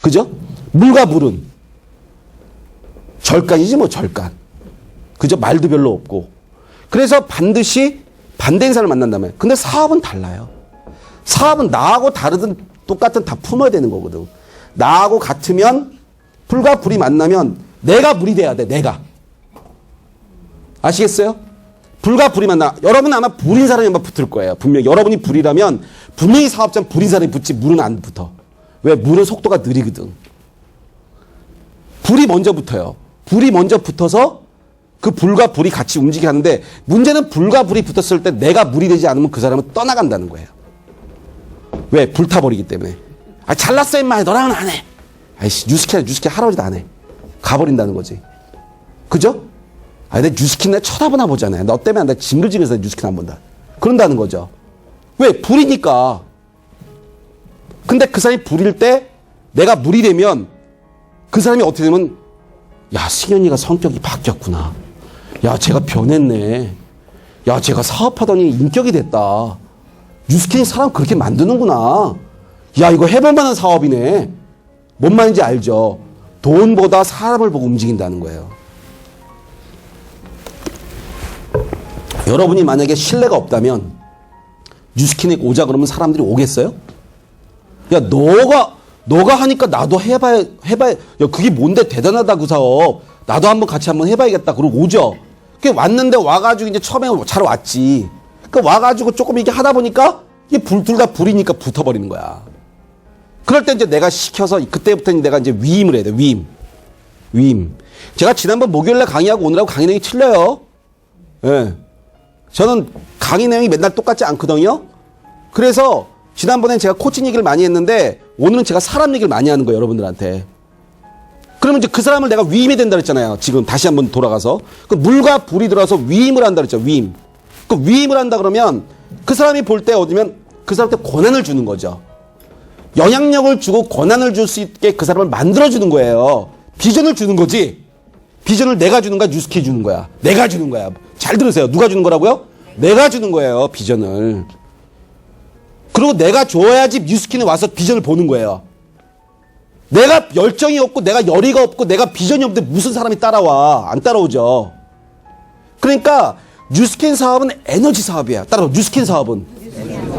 그죠? 물과 물은 절간이지 뭐 절간. 그죠? 말도 별로 없고. 그래서 반드시 반대인 사람을 만난다면. 근데 사업은 달라요. 사업은 나하고 다르든 똑같은 다 품어야 되는 거거든. 나하고 같으면 불과 불이 만나면 내가 물이 돼야 돼. 내가. 아시겠어요? 불과 불이 만나. 여러분 아마 불인 사람이 붙을 거예요. 분명히. 여러분이 불이라면 분명히 사업자는 불인 사람이 붙지 물은 안 붙어. 왜? 물은 속도가 느리거든. 불이 먼저 붙어요. 불이 먼저 붙어서 그 불과 불이 같이 움직이게 하는데 문제는 불과 불이 붙었을 때 내가 물이 되지 않으면 그 사람은 떠나간다는 거예요. 왜? 불타버리기 때문에. 아, 잘났어, 임마. 너랑은 안 해. 아이씨, 뉴스키야, 뉴스키 할아버지도 안 해. 가버린다는 거지. 그죠? 아, 내 뉴스키 내 쳐다보나 보잖아요. 너 때문에 나 징글징글해서 뉴스키 안 본다. 그런다는 거죠. 왜? 불이니까. 근데 그 사람이 불일 때 내가 물이 되면 그 사람이 어떻게 되면 야, 승현이가 성격이 바뀌었구나. 야, 제가 변했네. 야, 제가 사업하더니 인격이 됐다. 뉴스킨이 사람 그렇게 만드는구나. 야, 이거 해볼 만한 사업이네. 뭔 말인지 알죠? 돈보다 사람을 보고 움직인다는 거예요. 여러분이 만약에 신뢰가 없다면 뉴스킨에 오자 그러면 사람들이 오겠어요? 야, 너가, 너가 하니까 나도 해봐야, 해봐야, 야, 그게 뭔데 대단하다, 그 사업. 나도 한번 같이 한번 해봐야겠다. 그러고 오죠. 그 왔는데 와가지고 이제 처음에 잘 왔지. 그 와가지고 조금 이렇게 하다 보니까 이게 불, 둘 다 불이니까 붙어버리는 거야. 그럴 때 이제 내가 시켜서 그때부터 내가 이제 위임을 해야 돼, 위임. 위임. 제가 지난번 목요일날 강의하고 오늘하고 강의 내용이 틀려요. 예. 저는 강의 내용이 맨날 똑같지 않거든요. 그래서 지난번엔 제가 코칭 얘기를 많이 했는데 오늘은 제가 사람 얘기를 많이 하는 거예요, 여러분들한테. 그러면 이제 그 사람을 내가 위임해야 된다 그랬잖아요. 지금 다시 한번 돌아가서. 그 물과 불이 들어서 위임을 한다 그랬죠, 위임. 그 위임을 한다 그러면 그 사람이 볼 때 어디면 그 사람한테 권한을 주는 거죠. 영향력을 주고 권한을 줄 수 있게 그 사람을 만들어주는 거예요. 비전을 주는 거지. 비전을 내가 주는 거야, 뉴스키 주는 거야. 내가 주는 거야. 잘 들으세요. 누가 주는 거라고요? 내가 주는 거예요, 비전을. 그리고 내가 줘야지 뉴스키는 와서 비전을 보는 거예요. 내가 열정이 없고 내가 열의가 없고 내가 비전이 없는데 무슨 사람이 따라와? 안 따라오죠. 그러니까 뉴스킨 사업은 에너지 사업이야. 따라와 뉴스킨 사업은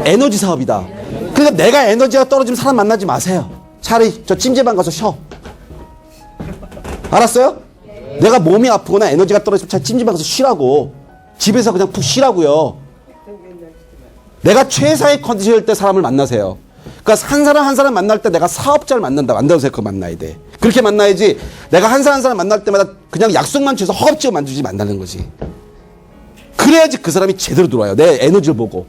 에너지 사업이다. 그러니까 내가 에너지가 떨어지면 사람 만나지 마세요. 차라리 저 찜질방 가서 쉬어. 알았어요? 내가 몸이 아프거나 에너지가 떨어지면 차라리 찜질방 가서 쉬라고. 집에서 그냥 푹 쉬라고요. 내가 최상의 컨디션일 때 사람을 만나세요. 그러니까 한 사람 한 사람 만날 때 내가 사업자를 만난다. 만나서 생각 만나야 돼. 그렇게 만나야지 내가 한 사람 한 사람 만날 때마다 그냥 약속만 취해서 허겁지겁 만들지 만나는 거지. 그래야지 그 사람이 제대로 들어와요. 내 에너지를 보고.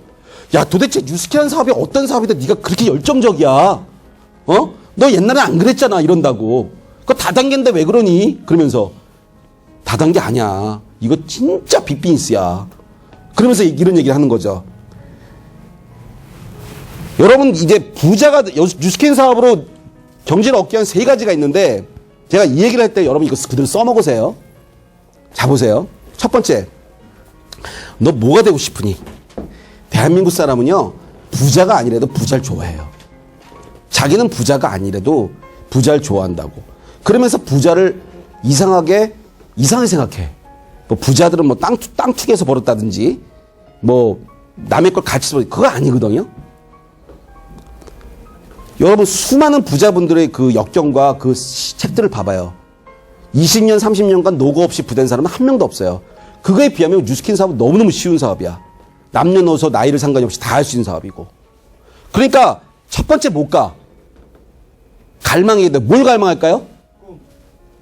야 도대체 뉴스키라는 사업이 어떤 사업인데 네가 그렇게 열정적이야. 어? 너 옛날에 안 그랬잖아 이런다고. 그거 다단계인데 왜 그러니? 그러면서 다단계 아니야. 이거 진짜 빅비즈니스야. 그러면서 이런 얘기를 하는 거죠. 여러분 이제 부자가 여- 뉴스캔 사업으로 경제를 얻기 위한 세 가지가 있는데 제가 이 얘기를 할 때 여러분 이거 그대로 써먹으세요. 자 보세요. 첫 번째, 너 뭐가 되고 싶으니? 대한민국 사람은요 부자가 아니래도 부자를 좋아해요. 자기는 부자가 아니래도 부자를 좋아한다고. 그러면서 부자를 이상하게 이상하게 생각해. 뭐 부자들은 뭐 땅, 땅 투기해서 벌었다든지 뭐 남의 걸 같이 벌 그거 아니거든요. 여러분 수많은 부자분들의 그 역경과 그 시- 책들을 봐봐요. 20년, 30년간 노고 없이 부된 사람은 한 명도 없어요. 그거에 비하면 뉴스킨 사업은 너무너무 쉬운 사업이야. 남녀노소 나이를 상관이 없이 다 할 수 있는 사업이고. 그러니까 첫 번째 못 가. 갈망이 있는데 뭘 갈망할까요?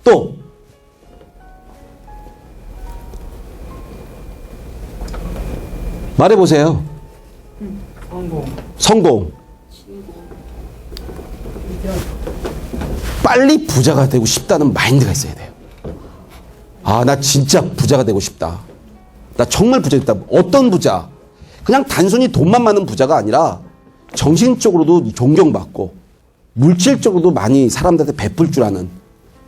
또 말해보세요. 성공. 성공. 빨리 부자가 되고 싶다는 마인드가 있어야 돼요. 아, 나 진짜 부자가 되고 싶다. 나 정말 부자 있다. 어떤 부자? 그냥 단순히 돈만 많은 부자가 아니라 정신적으로도 존경받고 물질적으로도 많이 사람들한테 베풀 줄 아는.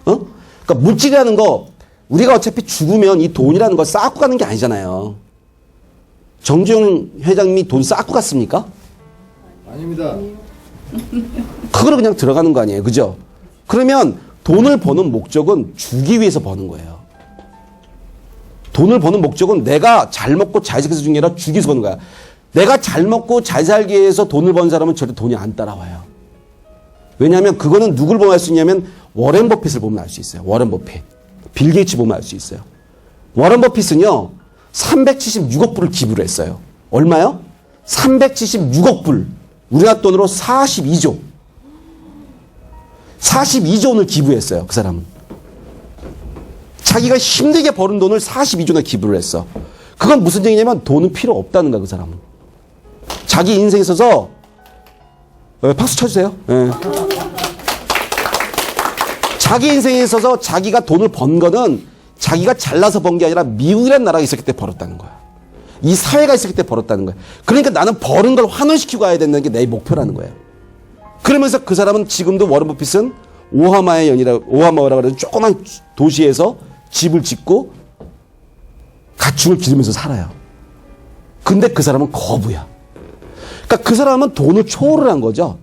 어? 그러니까 물질이라는 거 우리가 어차피 죽으면 이 돈이라는 걸 쌓고 가는 게 아니잖아요. 정주영 회장님이 돈 쌓고 갔습니까? 아닙니다. 그거로 그냥 들어가는 거 아니에요. 그죠? 그러면 돈을 버는 목적은 주기 위해서 버는 거예요. 돈을 버는 목적은 내가 잘 먹고 잘 살기 위해서 주는 게 아니라 주기 위해서 버는 거야. 내가 잘 먹고 잘 살기 위해서 돈을 버는 사람은 절대 돈이 안 따라와요. 왜냐하면 그거는 누굴 보면 알 수 있냐면 워렌 버핏을 보면 알 수 있어요. 워렌 버핏. 빌 게이츠 보면 알 수 있어요. 워렌 버핏은요. 376억 불을 기부를 했어요. 얼마요? 376억 불. 우리나라 돈으로 42조. 42조 원을 기부했어요. 그 사람은. 자기가 힘들게 버는 돈을 42조나 기부를 했어. 그건 무슨 얘기냐면 돈은 필요 없다는 거야, 그 사람은. 자기 인생에 있어서 어, 박수 쳐주세요. 예. 자기 인생에 있어서 자기가 돈을 번 거는 자기가 잘나서 번 게 아니라 미국이라는 나라가 있었기 때문에 벌었다는 거야. 이 사회가 있었기 때문에 벌었다는 거야. 그러니까 나는 버는 걸 환원시키고 가야 된다는 게 내 목표라는 거예요. 그러면서 그 사람은 지금도 워런 버핏은 오하마의 연이라 오하마라 그래서 조그만 도시에서 집을 짓고 가축을 기르면서 살아요. 근데 그 사람은 거부야. 그러니까 그 사람은 돈을 초월한 거죠.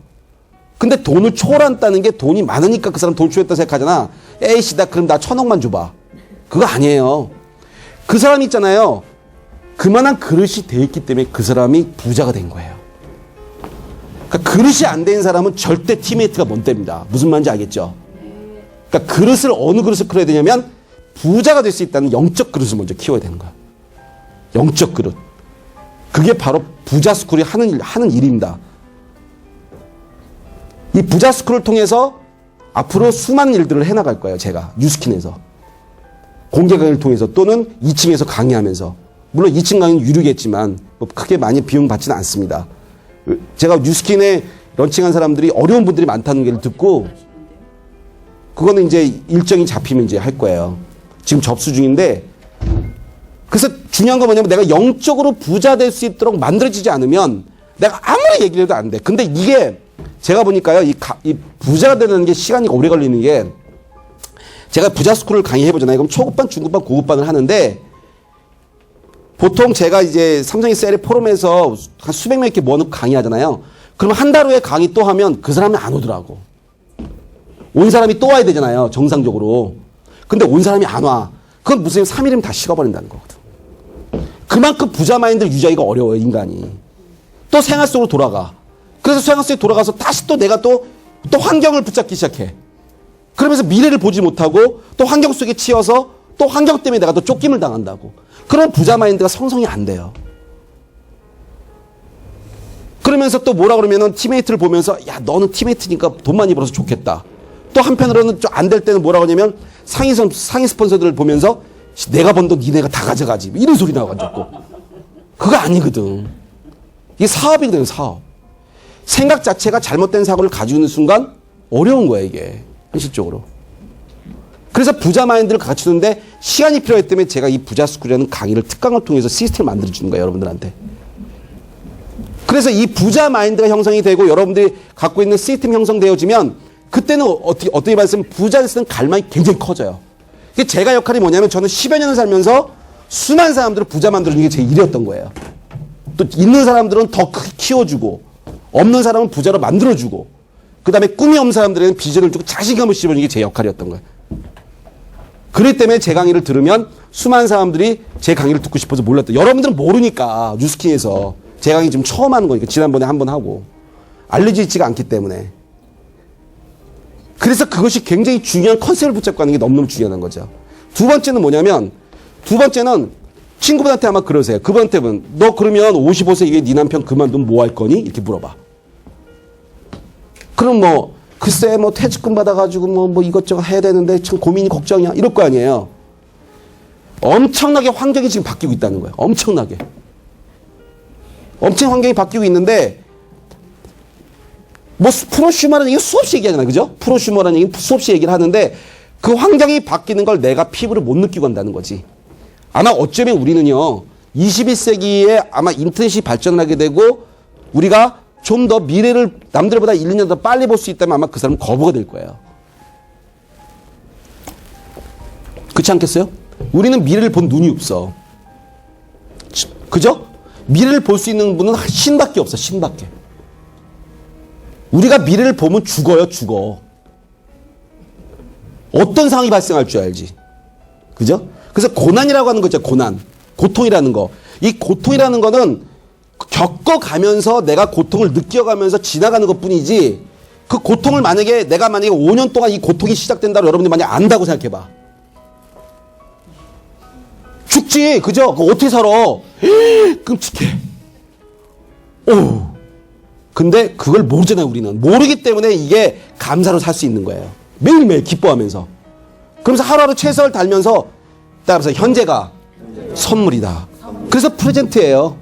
근데 돈을 초월한다는 게 돈이 많으니까 그 사람 돈 초월했다 생각하잖아. 에이씨, 나 그럼 나 천억만 줘봐. 그거 아니에요. 그 사람 있잖아요. 그만한 그릇이 돼 있기 때문에 그 사람이 부자가 된 거예요. 그러니까 그릇이 안 된 사람은 절대 티메이트가 못 됩니다. 무슨 말인지 알겠죠? 그러니까 그릇을 어느 그릇을 키워야 되냐면 부자가 될 수 있다는 영적 그릇을 먼저 키워야 되는 거야. 영적 그릇. 그게 바로 부자 스쿨이 하는 일, 하는 일입니다. 이 부자 스쿨을 통해서 앞으로 수많은 일들을 해나갈 거예요. 제가 뉴스킨에서 공개 강의를 통해서 또는 2층에서 강의하면서 물론 2층 강의는 유료겠지만 뭐 크게 많이 비용 받지는 않습니다. 제가 뉴스킨에 런칭한 사람들이 어려운 분들이 많다는 걸 듣고 그거는 이제 일정이 잡히면 이제 할 거예요. 지금 접수 중인데 그래서 중요한 건 뭐냐면 내가 영적으로 부자 될 수 있도록 만들어지지 않으면 내가 아무리 얘기를 해도 안 돼. 근데 이게 제가 보니까요, 이, 가- 이 부자가 되는 게 시간이 오래 걸리는 게 제가 부자 스쿨을 강의해 보잖아요. 그럼 초급반, 중급반, 고급반을 하는데 보통 제가 이제 삼성의 셀의 포럼에서 한 수백 명 이렇게 모아놓고 강의하잖아요. 그러면 한달 후에 강의 또 하면 그 사람이 안 오더라고. 온 사람이 또 와야 되잖아요. 정상적으로. 근데 온 사람이 안 와. 그건 무슨 3일이면 다 식어버린다는 거거든. 그만큼 부자 마인드 유지하기가 어려워요, 인간이. 또 생활 속으로 돌아가. 그래서 생활 속에 돌아가서 다시 또 내가 또, 또 환경을 붙잡기 시작해. 그러면서 미래를 보지 못하고 또 환경 속에 치여서 또 환경 때문에 내가 또 쫓김을 당한다고. 그런 부자 마인드가 성성이 안 돼요. 그러면서 또 뭐라 그러면은 팀메이트를 보면서 야 너는 팀메이트니까 돈 많이 벌어서 좋겠다. 또 한편으로는 좀 안 될 때는 뭐라 그러냐면 상위 선 상위 스폰서들을 보면서 씨, 내가 번 돈 니네가 다 가져가지 이런 소리 나와가지고 그거 아니거든. 이게 사업이거든 사업. 생각 자체가 잘못된 사고를 가지고 있는 순간 어려운 거야 이게 현실적으로. 그래서 부자 마인드를 갖추는데 시간이 필요하기 때문에 제가 이 부자 스쿨이라는 강의를 특강을 통해서 시스템을 만들어 주는 거예요 여러분들한테. 그래서 이 부자 마인드가 형성이 되고 여러분들이 갖고 있는 시스템이 형성되어지면 그때는 어떻게 어떻게 말씀 부자를 쓰는 갈망이 굉장히 커져요. 제가 역할이 뭐냐면 저는 10여 년을 살면서 수많은 사람들을 부자 만들어주는 게 제 일이었던 거예요. 또 있는 사람들은 더 크게 키워주고 없는 사람은 부자로 만들어주고 그 다음에 꿈이 없는 사람들에게는 비전을 주고 자신감을 씌워주는 게 제 역할이었던 거예요. 그렇기 때문에 제 강의를 들으면 수많은 사람들이 제 강의를 듣고 싶어서 몰랐다. 여러분들은 모르니까 뉴스킹에서 제 강의 지금 처음 하는 거니까 지난번에 한 번 하고 알려지지가 않기 때문에 그래서 그것이 굉장히 중요한 컨셉을 붙잡고 하는 게 너무너무 중요한 거죠. 두 번째는 뭐냐면 두 번째는 친구분한테 아마 그러세요. 그분한테는 너 그러면 55세 이게 네 남편 그만두면 뭐 할 거니? 이렇게 물어봐. 그럼 뭐 글쎄 뭐 퇴직금 받아가지고 뭐, 뭐 이것저것 해야 되는데 참 고민이 걱정이야 이럴 거 아니에요. 엄청나게 환경이 지금 바뀌고 있다는 거예요. 엄청나게. 엄청 환경이 바뀌고 있는데 뭐 수- 프로슈머라는 얘기는 수없이 얘기하잖아요. 그죠? 프로슈머라는 얘기는 수없이 얘기를 하는데 그 환경이 바뀌는 걸 내가 피부로 못 느끼고 한다는 거지. 아마 어쩌면 우리는요. 21세기에 아마 인터넷이 발전하게 되고 우리가 좀 더 미래를 남들보다 1, 2년 더 빨리 볼 수 있다면 아마 그 사람은 거부가 될 거예요. 그렇지 않겠어요? 우리는 미래를 본 눈이 없어. 그죠? 미래를 볼 수 있는 분은 신밖에 없어, 신밖에. 우리가 미래를 보면 죽어요, 죽어. 어떤 상황이 발생할 줄 알지. 그죠? 그래서 고난이라고 하는 거 있죠. 고난. 고통이라는 거. 이 고통이라는 거는 겪어가면서 내가 고통을 느껴가면서 지나가는 것 뿐이지 그 고통을 만약에 내가 만약에 5년 동안 이 고통이 시작된다고 여러분들이 만약 안다고 생각해봐. 죽지. 그죠? 그거 어떻게 살아? 끔찍해. 오. 근데 그걸 모르잖아요, 우리는. 모르기 때문에 이게 감사로 살 수 있는 거예요. 매일매일 기뻐하면서. 그러면서 하루하루 최선을 달면서 따라서 현재가 선물이다. 그래서 프레젠트예요.